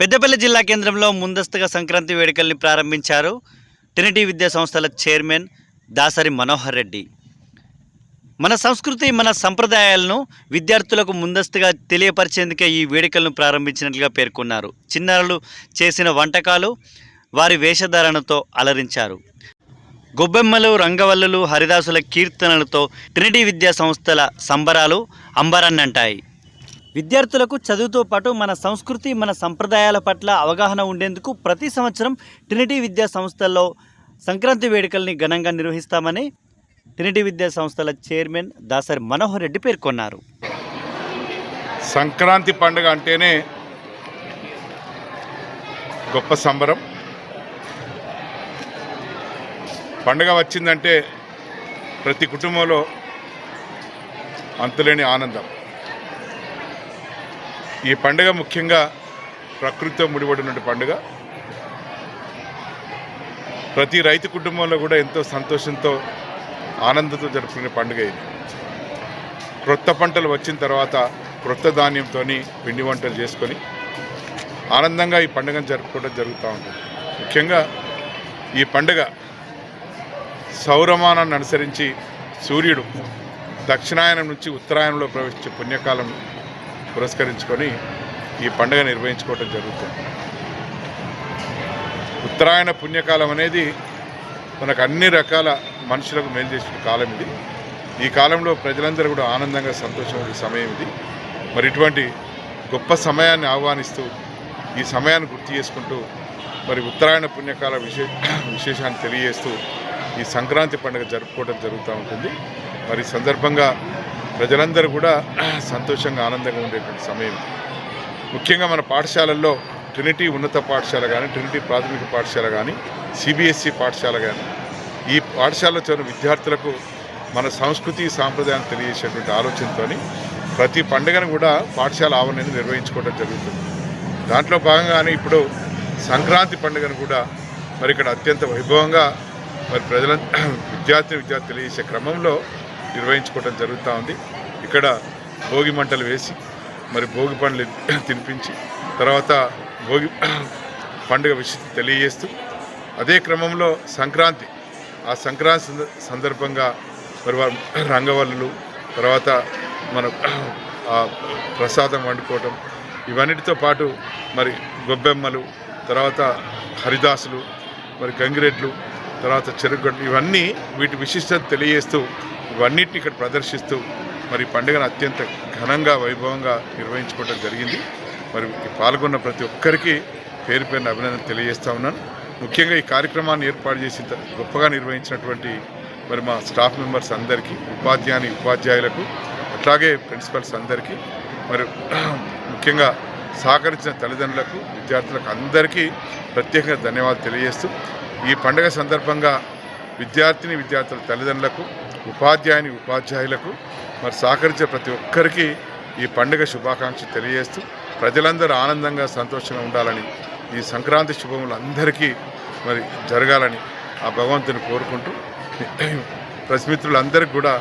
పెద్దపల్లి జిల్లా కేంద్రంలో ముందస్తుగా సంక్రాంతి వేడుకల్ని ప్రారంభించారు ట్రినిటీ విద్యా సంస్థల చైర్మన్ దాసరి మనోహర్ రెడ్డి. మన సంస్కృతి మన సంప్రదాయాలను విద్యార్థులకు ముందస్తుగా తెలియపరిచేందుకే ఈ వేడుకలను ప్రారంభించినట్లుగా పేర్కొన్నారు. చిన్నారులు చేసిన వంటకాలు వారి వేషధారణతో అలరించారు. గొబ్బెమ్మలు రంగవల్లులు హరిదాసుల కీర్తనలతో ట్రినిటీ విద్యా సంస్థల సంబరాలు అంబరాన్నంటాయి. విద్యార్థులకు చదువుతో పాటు మన సంస్కృతి మన సంప్రదాయాల పట్ల అవగాహన ఉండేందుకు ప్రతి సంవత్సరం ట్రినిటీ విద్యా సంస్థల్లో సంక్రాంతి వేడుకల్ని ఘనంగా నిర్వహిస్తామని ట్రినిటీ విద్యా సంస్థల చైర్మన్ దాసరి మనోహర్ రెడ్డి పేర్కొన్నారు. సంక్రాంతి పండుగ అంటేనే గొప్ప సంబరం. పండుగ వచ్చిందంటే ప్రతి కుటుంబంలో అంతులేని ఆనందం. ఈ పండుగ ముఖ్యంగా ప్రకృతితో ముడిపడిన పండుగ. ప్రతి రైతు కుటుంబంలో కూడా ఎంతో సంతోషంతో ఆనందంతో జరుపుకునే పండుగ ఇది. క్రొత్త పంటలు వచ్చిన తర్వాత క్రొత్త ధాన్యంతో పిండి వంటలు చేసుకొని ఆనందంగా ఈ పండుగను జరుపుకోవడం జరుగుతూ ఉంటుంది. ముఖ్యంగా ఈ పండుగ సౌరమానాన్ని అనుసరించి సూర్యుడు దక్షిణాయనం నుంచి ఉత్తరాయణంలో ప్రవేశించే పుణ్యకాలం పురస్కరించుకొని ఈ పండుగ నిర్వహించుకోవటం జరుగుతుంది. ఉత్తరాయణ పుణ్యకాలం అనేది మనకు అన్ని రకాల మనుషులకు మేలు చేసిన కాలం ఇది. ఈ కాలంలో ప్రజలందరూ కూడా ఆనందంగా సంతోషమైన సమయం ఇది. మరి ఇటువంటి గొప్ప సమయాన్ని ఆహ్వానిస్తూ ఈ సమయాన్ని గుర్తు చేసుకుంటూ మరి ఉత్తరాయణ పుణ్యకాల విశే విశేషాన్ని తెలియజేస్తూ ఈ సంక్రాంతి పండుగ జరుపుకోవడం జరుగుతూ ఉంటుంది. మరి సందర్భంగా ప్రజలందరూ కూడా సంతోషంగా ఆనందంగా ఉండేటువంటి సమయం. ముఖ్యంగా మన పాఠశాలల్లో ట్రినిటీ ఉన్నత పాఠశాల కానీ ట్రినిటీ ప్రాథమిక పాఠశాల కానీ సిబిఎస్ఈ పాఠశాల కానీ ఈ పాఠశాలలో చదివిన విద్యార్థులకు మన సంస్కృతి సాంప్రదాయాన్ని తెలియజేసేటువంటి ఆలోచనతో ప్రతి పండుగను కూడా పాఠశాల ఆవరణని నిర్వహించుకోవడం జరుగుతుంది. దాంట్లో భాగంగానే ఇప్పుడు సంక్రాంతి పండుగను కూడా మరి ఇక్కడ అత్యంత వైభవంగా మరి ప్రజల విద్యార్థి విద్యార్థి తెలియజేసే క్రమంలో నిర్వహించుకోవడం జరుగుతూ ఉంది. ఇక్కడ భోగి మంటలు వేసి మరి భోగి పండ్లు తినిపించి తర్వాత భోగి పండుగ విషయం తెలియజేస్తూ అదే క్రమంలో సంక్రాంతి. ఆ సంక్రాంతి సందర్భంగా మరి వారు రంగవల్లులు తర్వాత మన ఆ ప్రసాదం వండుకోవటం ఇవన్నిటితో పాటు మరి గొబ్బెమ్మలు తర్వాత హరిదాసులు మరి గంగిరెడ్లు తర్వాత చెరుగడ్లు ఇవన్నీ వీటి విశిష్టత తెలియజేస్తూ ఇవన్నిటిని ఇక్కడ ప్రదర్శిస్తూ మరి పండుగను అత్యంత ఘనంగా వైభవంగా నిర్వహించుకోవడం జరిగింది. మరి పాల్గొన్న ప్రతి ఒక్కరికి పేరు పేరున అభినందన తెలియజేస్తా ఉన్నాను. ముఖ్యంగా ఈ కార్యక్రమాన్ని ఏర్పాటు చేసి గొప్పగా నిర్వహించినటువంటి మరి మా స్టాఫ్ మెంబర్స్ అందరికీ ఉపాధ్యాయుని ఉపాధ్యాయులకు అట్లాగే ప్రిన్సిపల్స్ అందరికీ మరి ముఖ్యంగా సహకరించిన తల్లిదండ్రులకు విద్యార్థులకు అందరికీ ప్రత్యేకంగా ధన్యవాదాలు తెలియజేస్తూ ఈ పండుగ సందర్భంగా విద్యార్థిని విద్యార్థుల తల్లిదండ్రులకు ఉపాధ్యాయుని ఉపాధ్యాయులకు మరి సహకరించే ప్రతి ఒక్కరికి ఈ పండుగ శుభాకాంక్షలు తెలియజేస్తూ ప్రజలందరూ ఆనందంగా సంతోషంగా ఉండాలని ఈ సంక్రాంతి శుభములు అందరికీ మరి జరగాలని ఆ భగవంతుని కోరుకుంటూ ప్రతిమిత్రులందరికీ కూడా